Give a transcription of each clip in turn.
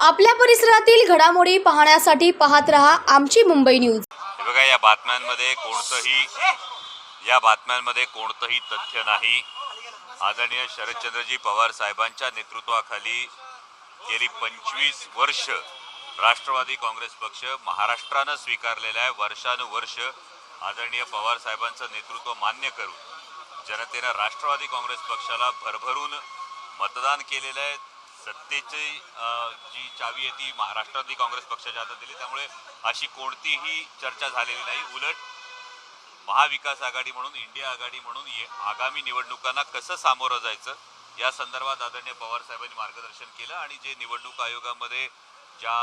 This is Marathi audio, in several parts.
आपल्या परिसरातील घडामोडी पाहण्यासाठी पाहत रहा आमची मुंबई न्यूज. बघा या बातम्यांमध्ये कोणतंही या बातम्यांमध्ये कोणतंही तथ्य नाही. आदरणीय शरदचंद्रजी पवार साहेबांच्या नेतृत्वाखाली गेली पंचवीस वर्ष राष्ट्रवादी काँग्रेस पक्ष महाराष्ट्रानं स्वीकारलेला आहे. वर्षानुवर्ष आदरणीय पवार साहेबांचं नेतृत्व मान्य करून जनतेनं राष्ट्रवादी काँग्रेस पक्षाला भरभरून मतदान केलेलं आहे. सत्तेची जी चावी आहे ती महाराष्ट्रवादी काँग्रेस पक्षाच्या हातात दिली. त्यामुळे अशी कोणतीही चर्चा झालेली नाही. उलट महाविकास आघाडी म्हणून इंडिया आघाडी म्हणून ये- आगामी निवडणुकांना कसं सामोरं जायचं या संदर्भात आदरणीय पवार साहेबांनी मार्गदर्शन केलं आणि जे निवडणूक आयोगामध्ये ज्या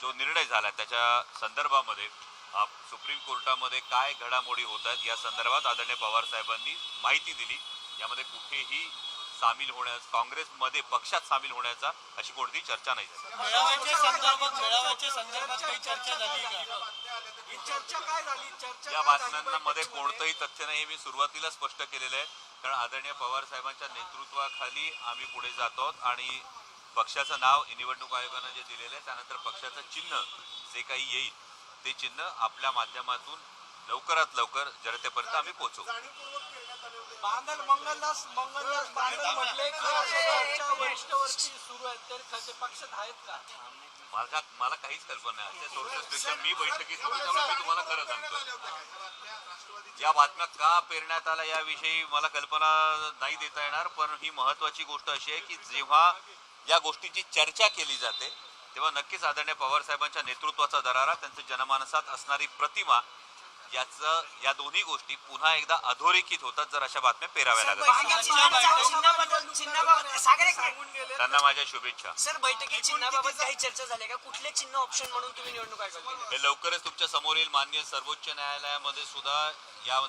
जो निर्णय झाला त्याच्या संदर्भामध्ये सुप्रीम कोर्टामध्ये काय घडामोडी होत आहेत? या संदर्भात आदरणीय पवार साहेबांनी माहिती दिली. यामध्ये कुठेही सामील होण्यास काँग्रेसमध्ये पक्षात सामील होण्याचा अशी कोणतीही चर्चा नाही झाली. मेळाव्याच्या संदर्भात मेळाव्याच्या संदर्भात काही चर्चा झाली का? ही चर्चा काय झाली? चर्चा या बातम्यांमध्ये? कोणतंही तथ्य नाही हे मी सुरुवातीला स्पष्ट केलेलं आहे. कारण आदरणीय पवार साहेबांच्या नेतृत्वाखाली आम्ही पुढे जातो आहोत आणि पक्षाचं नाव निवडणूक आयोगानं जे दिलेलं आहे त्यानंतर पक्षाचं चिन्ह जे काही येईल ते चिन्ह आपल्या माध्यमातून लवकरात लवकर जनतेपर्यंत आम्ही पोहोचवू. जाणीवपूर्वक करण्यात आले होते. बांधल मंगलदास मंगलदास बांधल म्हटले की? अशा चर्चा वरिष्ठवरती सुरू आहेत. तर खते पक्षात आहेत का? मला मला काहीच कल्पना नाही. त्या सोर्सेसपेक्षा मी बैठकीत होतो त्यामुळे मी तुम्हाला खरं सांगतो या बातम्या का पेरण्यात आल्या याविषयी मला कल्पना नाही देता येणार पण ही महत्वाची गोष्ट अशी आहे की जेव्हा या गोष्टीची चर्चा केली जाते तेव्हा नक्कीच आदरणीय पवार साहेबांच्या नेतृत्वाचा दरारा त्यांच्या जनमानसात असणारी प्रतिमा याचं या दोन्ही गोष्टी पुन्हा एकदा अधोरेखित होतात जर अशा बातम्या पेराव्या लागत असतील. सांगून गेले त्यांना माझ्या शुभेच्छा. सर बैठकीत चिन्हाबाबत काही चर्चा झाली का? कुठले चिन्ह ऑप्शन म्हणून तुम्ही निवडणूक हे लवकरच तुमच्यासमोर येईल. मान्य सर्वोच्च न्यायालयामध्ये सुद्धा या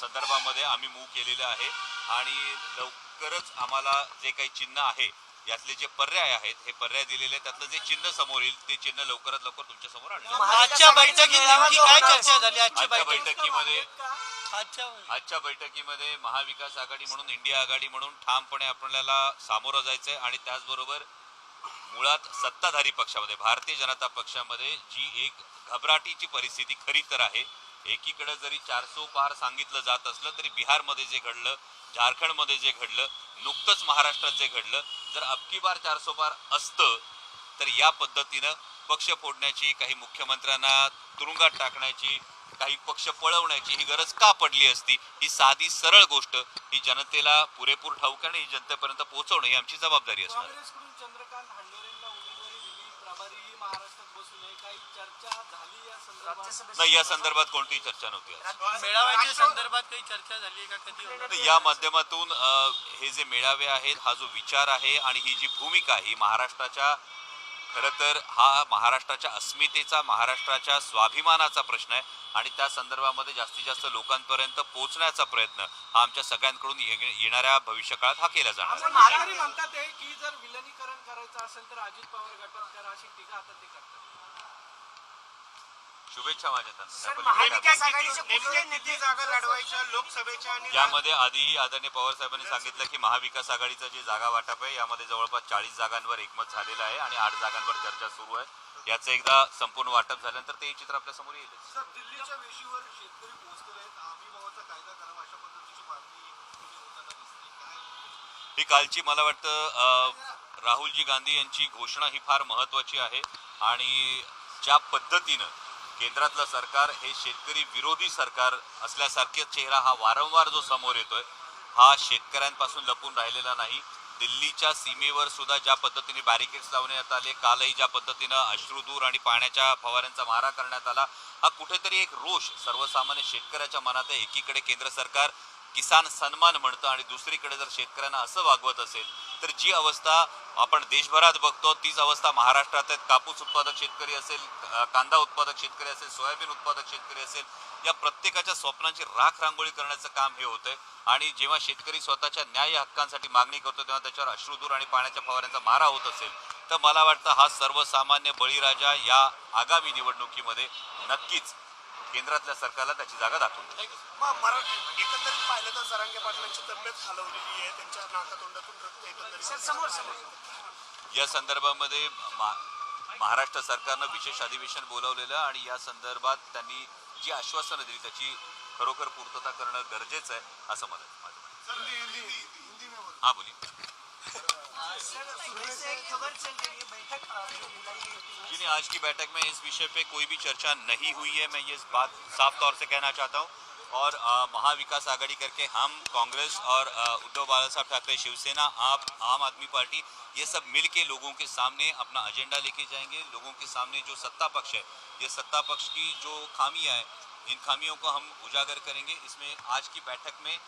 संदर्भामध्ये आम्ही मूव केलेलं आहे. आणि लवकरच आम्हाला जे काही चिन्ह आहे यातले जे पर्याय आहेत हे पर्याय दिलेले आहेत. त्यातलं जे चिन्ह समोर येईल ते चिन्ह लवकरात लवकर तुमच्यासमोर आणलं आजच्या बैठकीत नेमकी काय चर्चा झाली? आजच्या आजच्या बैठकीत बैठकीमध्ये आजच्या आजच्या बैठकीमध्ये महाविकास आघाडी म्हणून इंडिया आघाडी म्हणून ठामपणे आपल्याला सामोरं जायचंय आणि त्याचबरोबर मुळात सत्ताधारी पक्षामध्ये भारतीय जनता पक्षामध्ये जी एक घबराटीची परिस्थिती खरी तर आहे. एकीकडे जरी चारसो पार सांगितलं जात असलं तरी बिहारमध्ये जे घडलं झारखंडमध्ये जे घडलं नुकतंच महाराष्ट्रात जे घडलं जर अबकी बार चारसो पार असतं तर या पद्धतीनं पक्ष फोडण्याची काही मुख्यमंत्र्यांना तुरुंगात टाकण्याची काही पक्ष पळवण्याची ही गरज का पडली असती? ही साधी सरळ गोष्ट. ही जनतेला पुरेपूर ठाऊक आणि जनतेपर्यंत पोहोचवणं ही आमची जबाबदारी असणार. नाही या संदर्भात कोणतीही चर्चा नव्हती. मेळाव्याच्या संदर्भात काही चर्चा झाली का कधी या माध्यमातून हे जे मेळावे आहेत हा जो विचार आहे आणि ही जी भूमिका आहे ही महाराष्ट्राच्या खरं तर हा महाराष्ट्राच्या अस्मितेचा महाराष्ट्राच्या स्वाभिमानाचा प्रश्न आहे आणि त्या संदर्भामध्ये जास्तीत जास्त लोकांपर्यंत पोहोचण्याचा प्रयत्न हा आमच्या सगळ्यांकडून येणाऱ्या भविष्यकाळात हा केला जाणार म्हणतात की जर विलनीकरण करायचं असेल तर अजित पवार गटात करा अशी टीका आता ते करतात. शुभेच्छा माझ्या त्यांना. सर त्यापलीकडे महाविकास काय- आघाडीचे कुठले नेते जागा लढवायच्या लोकसभेच्या आणि यामध्ये आधीही आदरणीय पवार साहेबांनी सांगितलं की महाविकास आघाडीचं जे जागा वाटप आहे यामध्ये जवळपास चाळीस जागांवर एकमत झालेलं आहे आणि आठ जागांवर चर्चा सुरू आहे. याचं एकदा संपूर्ण वाटप झाल्यानंतर ते चित्र आपल्यासमोर येईल. ही कालची मला वाटतं अ, राहुलजी गांधी यांची घोषणा ही फार महत्वाची आहे आणि ज्या पद्धतीनं केंद्रातलं सरकार हे शेतकरी विरोधी सरकार असल्यासारखे चेहरा हा वारंवार जो समोर येतोय हा शेतकऱ्यांपासून लपून राहिलेला नाही. दिल्लीच्या सीमेवर सुद्धा ज्या पद्धतीने बॅरिकेड्स लावण्यात आले कालही ज्या पद्धतीनं अश्रुदूर आणि पाण्याच्या फवाऱ्यांचा मारा करण्यात आला हा कुठेतरी एक रोष सर्वसामान्य शेतकऱ्याच्या मनात आहे एकीकडे केंद्र सरकार किसान सन्मान म्हणतं आणि दुसरीकडे जर शेतकऱ्यांना असं वागवत असेल तर जी अवस्था आपण देशभरात बघतो तीच अवस्था महाराष्ट्रात आहेत. कापूस उत्पादक शेतकरी असेल कांदा उत्पादक शेतकरी असेल सोयाबीन उत्पादक शेतकरी असेल या प्रत्येकाच्या स्वप्नांची राख रांगोळी करण्याचं काम हे होतंय. आणि जेव्हा शेतकरी स्वतःच्या न्याय हक्कांसाठी मागणी करतो तेव्हा त्याच्यावर अश्रुधूर आणि पाण्याच्या फवाऱ्यांचा मारा होत असेल. तर मला वाटतं हा सर्वसामान्य बळीराजा या आगामी निवडणुकीमध्ये नक्कीच केंद्रातल्या सरकारला त्याची जागा दाखवून द्या. मग मराठी एकंदरीत पाहिलं तर जरांगे पाटलांची तब्येत हलवलेली आहे त्यांच्या नाकातोंडातून रक्त एकंदरीत सर समोर समोर या संदर्भामध्ये महाराष्ट्र सरकारनं विशेष अधिवेशन बोलावलेलं आणि या संदर्भात त्यांनी जी आश्वासनं दिली त्याची खरोखर पूर्तता करणं गरजेचं आहे असं मला. हा बोली जो आज की बैठक में इस विषय पे कोई भी चर्चा नहीं हुई है, मैं ये बात साफ़ तौर से कहना चाहता हूँ। और महाविकास आघाड़ी करके हम कांग्रेस और उद्धव बाला साहब ठाकरे शिवसेना, आप, आम आदमी पार्टी, ये सब मिल के लोगों के सामने अपना एजेंडा लेके जाएँगे। लोगों के सामने जो सत्ता पक्ष है, ये सत्ता पक्ष की जो खामियाँ हैं, इन खामियों को हम उजागर करेंगे। इसमें आज की बैठक में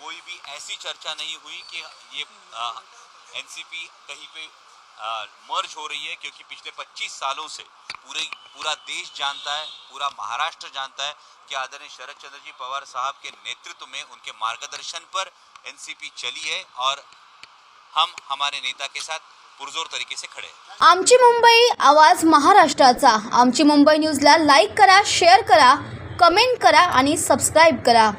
कोई भी ऐसी चर्चा नहीं हुई कि ये एनसीपी कहीं पे मर्ज हो रही है क्योंकि पिछले 25 सालों से पूरे पूरा देश जानता है पूरा महाराष्ट्र जानता है कि आदरणीय शरद चंद्र जी पवार साहब के नेतृत्व में उनके मार्गदर्शन पर एनसीपी चली है और हम हमारे नेता के साथ पुरजोर तरीके से खड़े आमची मुंबई आवाज महाराष्ट्राचा. आमची मुंबई न्यूजला लाईक करा शेअर करा कमेंट करा आणि सबस्क्राईब करा.